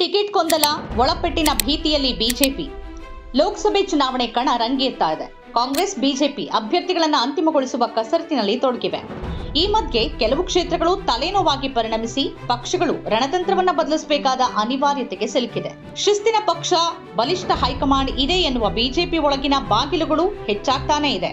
Ticket ಕೊಂದಲ ಒಳಪೆಟ್ಟಿನ ಭೀತಿಯಲ್ಲಿ BJP. ಲೋಕಸಭೆ ಚುನಾವಣೆ ಕಣ ರಂಗೇರ್ತಾ ಇದೆ. ಕಾಂಗ್ರೆಸ್, ಬಿಜೆಪಿ ಅಭ್ಯರ್ಥಿಗಳನ್ನು ಅಂತಿಮಗೊಳಿಸುವ ಕಸರತ್ತಿನಲ್ಲಿ ತೊಡಗಿವೆ. ಈ ಮಧ್ಯೆ ಕೆಲವು ಕ್ಷೇತ್ರಗಳು ತಲೆನೋವಾಗಿ ಪರಿಣಮಿಸಿ ಪಕ್ಷಗಳು ರಣತಂತ್ರವನ್ನ ಬದಲಿಸಬೇಕಾದ ಅನಿವಾರ್ಯತೆಗೆ ಸಿಲುಕಿದೆ. ಶಿಸ್ತಿನ ಪಕ್ಷ, ಬಲಿಷ್ಠ ಹೈಕಮಾಂಡ್ ಇದೆ ಎನ್ನುವ ಬಿಜೆಪಿ ಒಳಗಿನ ಬಾಗಿಲುಗಳು ಹೆಚ್ಚಾಗ್ತಾನೇ ಇದೆ.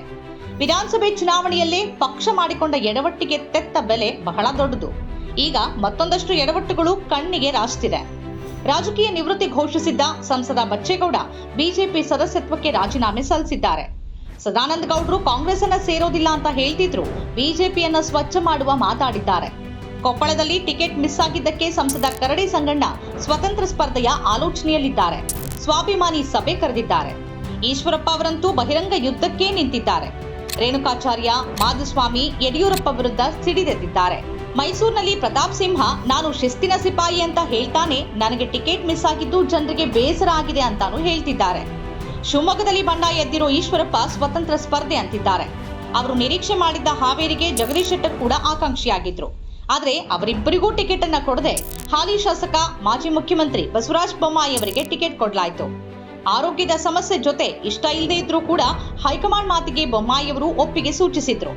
ವಿಧಾನಸಭೆ ಚುನಾವಣೆಯಲ್ಲೇ ಪಕ್ಷ ಮಾಡಿಕೊಂಡ ಎಡವಟ್ಟಿಗೆ ತೆತ್ತ ಬೆಲೆ ಬಹಳ ದೊಡ್ಡದು. ಈಗ ಮತ್ತೊಂದಷ್ಟು ಎಡವಟ್ಟುಗಳು ಕಣ್ಣಿಗೆ ರಾಸ್ತಿದೆ ರಾಜಕೀಯ ನಿವೃತ್ತಿ ಘೋಷಿಸಿದ್ದ ಸಂಸದ ಬಚ್ಚೇಗೌಡ ಬಿಜೆಪಿ ಸದಸ್ಯತ್ವಕ್ಕೆ ರಾಜೀನಾಮೆ ಸಲ್ಲಿಸಿದ್ದಾರೆ. ಸದಾನಂದ ಗೌಡರು ಕಾಂಗ್ರೆಸ್ ಅನ್ನ ಸೇರೋದಿಲ್ಲ ಅಂತ ಹೇಳ್ತಿದ್ರು. ಬಿಜೆಪಿಯನ್ನ ಸ್ವಚ್ಛ ಮಾಡುವ ಮಾತಾಡಿದ್ದಾರೆ. ಕೊಪ್ಪಳದಲ್ಲಿ ಟಿಕೆಟ್ ಮಿಸ್ ಆಗಿದ್ದಕ್ಕೆ ಸಂಸದ ಕರಡಿ ಸಂಗಣ್ಣ ಸ್ವತಂತ್ರ ಸ್ಪರ್ಧೆಯ ಆಲೋಚನೆಯಲ್ಲಿದ್ದಾರೆ. ಸ್ವಾಭಿಮಾನಿ ಸಭೆ ಕರೆದಿದ್ದಾರೆ. ಈಶ್ವರಪ್ಪ ಅವರಂತೂ ಬಹಿರಂಗ ಯುದ್ಧಕ್ಕೆ ನಿಂತಿದ್ದಾರೆ. ರೇಣುಕಾಚಾರ್ಯ ಮಾಧುಸ್ವಾಮಿ ಯಡಿಯೂರಪ್ಪ ವಿರುದ್ಧ ಸಿಡಿದೆದ್ದಿದ್ದಾರೆ ಮೈಸೂರಿನಲ್ಲಿ ಪ್ರತಾಪ್ ಸಿಂಹ, ನಾನು ಶಿಸ್ತಿನ ಸಿಪಾಯಿ ಅಂತ ಹೇಳ್ತಾನೆ, ನನಗೆ ಟಿಕೆಟ್ ಮಿಸ್ ಆಗಿದ್ದು ಜನರಿಗೆ ಬೇಸರ ಆಗಿದೆ ಅಂತಾನು ಹೇಳ್ತಿದ್ದಾರೆ. ಶಿವಮೊಗ್ಗದಲ್ಲಿ ಬಂಡಾಯ ಎದ್ದಿರೋ ಈಶ್ವರಪ್ಪ ಸ್ವತಂತ್ರ ಸ್ಪರ್ಧೆ ಅಂತಿದ್ದಾರೆ. ಅವರು ನಿರೀಕ್ಷೆ ಮಾಡಿದ್ದ ಹಾವೇರಿಗೆ ಜಗದೀಶ್ ಶೆಟ್ಟರ್ ಕೂಡ ಆಕಾಂಕ್ಷಿಯಾಗಿದ್ರು. ಆದರೆ ಅವರಿಬ್ಬರಿಗೂ ಟಿಕೆಟ್ ಅನ್ನ ಕೊಡದೆ ಹಾಲಿ ಶಾಸಕ, ಮಾಜಿ ಮುಖ್ಯಮಂತ್ರಿ ಬಸವರಾಜ ಬೊಮ್ಮಾಯಿ ಅವರಿಗೆ ಟಿಕೆಟ್ ಕೊಡಲಾಯಿತು. ಆರೋಗ್ಯದ ಸಮಸ್ಯೆ ಜೊತೆ ಇಷ್ಟ ಇಲ್ಲದೆ ಇದ್ರೂ ಕೂಡ ಹೈಕಮಾಂಡ್ ಮಾತಿಗೆ ಬೊಮ್ಮಾಯಿ ಅವರು ಒಪ್ಪಿಗೆ ಸೂಚಿಸಿದ್ರು.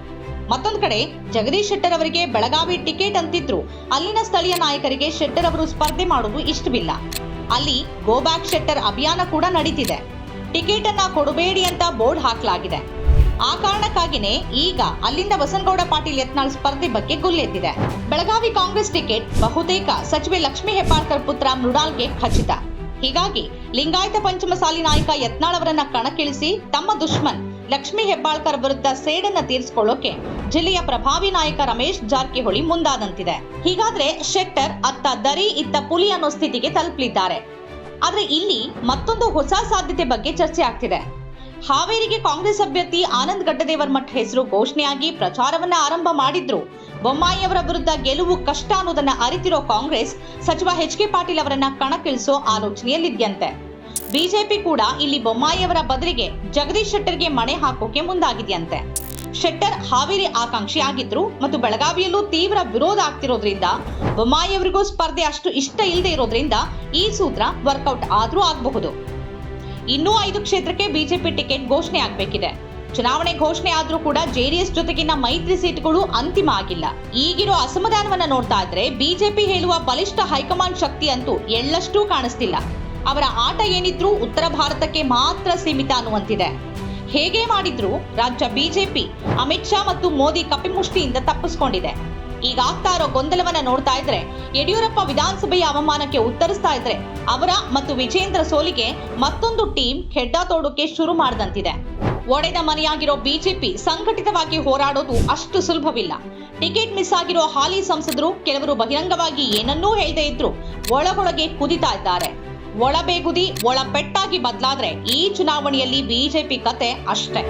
ಮತ್ತೊಂದು ಕಡೆ ಜಗದೀಶ್ ಶೆಟ್ಟರ್ ಅವರಿಗೆ ಬೆಳಗಾವಿ ಟಿಕೆಟ್ ಅಂತಿದ್ರು. ಅಲ್ಲಿನ ಸ್ಥಳೀಯ ನಾಯಕರಿಗೆ ಶೆಟ್ಟರ್ ಅವರು ಸ್ಪರ್ಧೆ ಮಾಡುವುದು ಇಷ್ಟವಿಲ್ಲ. ಅಲ್ಲಿ ಗೋ ಬ್ಯಾಕ್ ಶೆಟ್ಟರ್ ಅಭಿಯಾನ ಕೂಡ ನಡೀತಿದೆ. ಟಿಕೆಟ್ ಅನ್ನ ಕೊಡಬೇಡಿ ಅಂತ ಬೋರ್ಡ್ ಹಾಕಲಾಗಿದೆ. ಆ ಕಾರಣಕ್ಕಾಗಿನೇ ಈಗ ಅಲ್ಲಿಂದ ಬಸನಗೌಡ ಪಾಟೀಲ್ ಯತ್ನಾಳ್ ಸ್ಪರ್ಧೆ ಬಗ್ಗೆ ಗುಲ್ಲೆದ್ದಿದೆ ಬೆಳಗಾವಿ ಕಾಂಗ್ರೆಸ್ ಟಿಕೆಟ್ ಬಹುತೇಕ ಸಚಿವೆ ಲಕ್ಷ್ಮೀ ಹೆಬ್ಬಾಳ್ಕರ್ ಪುತ್ರ ಮೃಡಾಲ್ಗೆ ಖಚಿತ. ಹೀಗಾಗಿ ಲಿಂಗಾಯತ ಪಂಚಮಸಾಲಿ ನಾಯಕ ಯತ್ನಾಳ್ ಅವರನ್ನ ಕಣಕ್ಕಿಳಿಸಿ ತಮ್ಮ ದುಶ್ಮನ್ ಲಕ್ಷ್ಮೀ ಹೆಬ್ಬಾಳ್ಕರ್ ವಿರುದ್ಧ ಸೇಡನ್ನ ತೀರಿಸಿಕೊಳ್ಳೋಕೆ ಜಿಲ್ಲೆಯ ಪ್ರಭಾವಿ ನಾಯಕ ರಮೇಶ್ ಜಾರಕಿಹೊಳಿ ಮುಂದಾದಂತಿದೆ. ಹೀಗಾದ್ರೆ ಶೆಟ್ಟರ್ ಅತ್ತ ದರಿ ಇತ್ತ ಪುಲಿ ಅನ್ನೋ ಸ್ಥಿತಿಗೆ ತಲುಪಲಿದ್ದಾರೆ. ಆದ್ರೆ ಇಲ್ಲಿ ಮತ್ತೊಂದು ಹೊಸ ಸಾಧ್ಯತೆ ಬಗ್ಗೆ ಚರ್ಚೆ ಆಗ್ತಿದೆ. ಹಾವೇರಿಗೆ ಕಾಂಗ್ರೆಸ್ ಅಭ್ಯರ್ಥಿ ಆನಂದ್ ಗಡ್ಡದೇವರ್ ಮಠ್ ಹೆಸರು ಘೋಷಣೆಯಾಗಿ ಪ್ರಚಾರವನ್ನ ಆರಂಭ ಮಾಡಿದ್ರು. ಬೊಮ್ಮಾಯಿ ಅವರ ವಿರುದ್ಧ ಗೆಲುವು ಕಷ್ಟ ಅನ್ನೋದನ್ನ ಅರಿತಿರೋ ಕಾಂಗ್ರೆಸ್ ಸಚಿವ ಎಚ್ ಕೆ ಪಾಟೀಲ್ ಅವರನ್ನ ಕಣಕ್ಕಿಳಿಸೋ ಆಲೋಚನೆಯಲ್ಲಿದ್ಯಂತೆ. ಬಿಜೆಪಿ ಕೂಡ ಇಲ್ಲಿ ಬೊಮ್ಮಾಯಿಯವರ ಬದಲಿಗೆ ಜಗದೀಶ್ ಶೆಟ್ಟರ್ಗೆ ಮಣೆ ಹಾಕೋಕೆ ಮುಂದಾಗಿದೆಯಂತೆ. ಶೆಟ್ಟರ್ ಹಾವೇರಿ ಆಕಾಂಕ್ಷಿ ಆಗಿದ್ರು ಮತ್ತು ಬೆಳಗಾವಿಯಲ್ಲೂ ತೀವ್ರ ವಿರೋಧ ಆಗ್ತಿರೋದ್ರಿಂದ ಬೊಮ್ಮಾಯಿಯವರಿಗೂ ಸ್ಪರ್ಧೆ ಅಷ್ಟು ಇಷ್ಟ ಇಲ್ಲದೆ ಇರೋದ್ರಿಂದ ಈ ಸೂತ್ರ ವರ್ಕೌಟ್ ಆದ್ರೂ ಆಗಬಹುದು. ಇನ್ನೂ ಐದು ಕ್ಷೇತ್ರಕ್ಕೆ ಬಿಜೆಪಿ ಟಿಕೆಟ್ ಘೋಷಣೆ ಆಗಬೇಕಿದೆ. ಚುನಾವಣೆ ಘೋಷಣೆ ಆದ್ರೂ ಕೂಡ ಜೆಡಿಎಸ್ ಜೊತೆಗಿನ ಮೈತ್ರಿ ಸೀಟ್ಗಳು ಅಂತಿಮ ಆಗಿಲ್ಲ. ಈಗಿರೋ ಅಸಮಾಧಾನವನ್ನ ನೋಡ್ತಾ ಇದ್ರೆ ಬಿಜೆಪಿ ಹೇಳುವ ಬಲಿಷ್ಠ ಹೈಕಮಾಂಡ್ ಶಕ್ತಿ ಅಂತೂ ಎಳ್ಳಷ್ಟೂ ಕಾಣಿಸ್ತಿಲ್ಲ. ಅವರ ಆಟ ಏನಿದ್ರೂ ಉತ್ತರ ಭಾರತಕ್ಕೆ ಮಾತ್ರ ಸೀಮಿತ ಅನ್ನುವಂತಿದೆ. ಹೇಗೆ ಮಾಡಿದ್ರು? ರಾಜ್ಯ ಬಿಜೆಪಿ, ಅಮಿತ್ ಶಾ ಮತ್ತು ಮೋದಿ ಕಪಿಮುಷ್ಟಿಯಿಂದ ತಪ್ಪಿಸ್ಕೊಂಡಿದೆ. ಈಗ ಆಗ್ತಾ ಇರೋ ಗೊಂದಲವನ್ನ ನೋಡ್ತಾ ಇದ್ರೆ, ಯಡಿಯೂರಪ್ಪ ವಿಧಾನಸಭೆಯ ಅವಮಾನಕ್ಕೆ ಉತ್ತರಿಸ್ತಾ ಇದ್ರೆ, ಅವರ ಮತ್ತು ವಿಜೇಂದ್ರ ಸೋಲಿಗೆ ಮತ್ತೊಂದು ಟೀಮ್ ಹೆಡ್ಡ ತೋಡೋಕೆ ಶುರು ಮಾಡದಂತಿದೆ. ಒಡೆದ ಮನೆಯಾಗಿರೋ ಬಿಜೆಪಿ ಸಂಘಟಿತವಾಗಿ ಹೋರಾಡೋದು ಅಷ್ಟು ಸುಲಭವಿಲ್ಲ. ಟಿಕೆಟ್ ಮಿಸ್ ಆಗಿರೋ ಹಾಲಿ ಸಂಸದರು ಕೆಲವರು ಬಹಿರಂಗವಾಗಿ ಏನನ್ನೂ ಹೇಳದೇ ಇದ್ರು, ಒಳಗೊಳಗೆ ಕುದಿತಾ ಇದ್ದಾರೆ. ಒಳಬೇಗುದಿ ಒಳಪೆಟ್ಟಾಗಿ ಬದಲಾದ್ರೆ ಈ ಚುನಾವಣೆಯಲ್ಲಿ ಬಿಜೆಪಿ ಕತೆ ಅಷ್ಟೇ.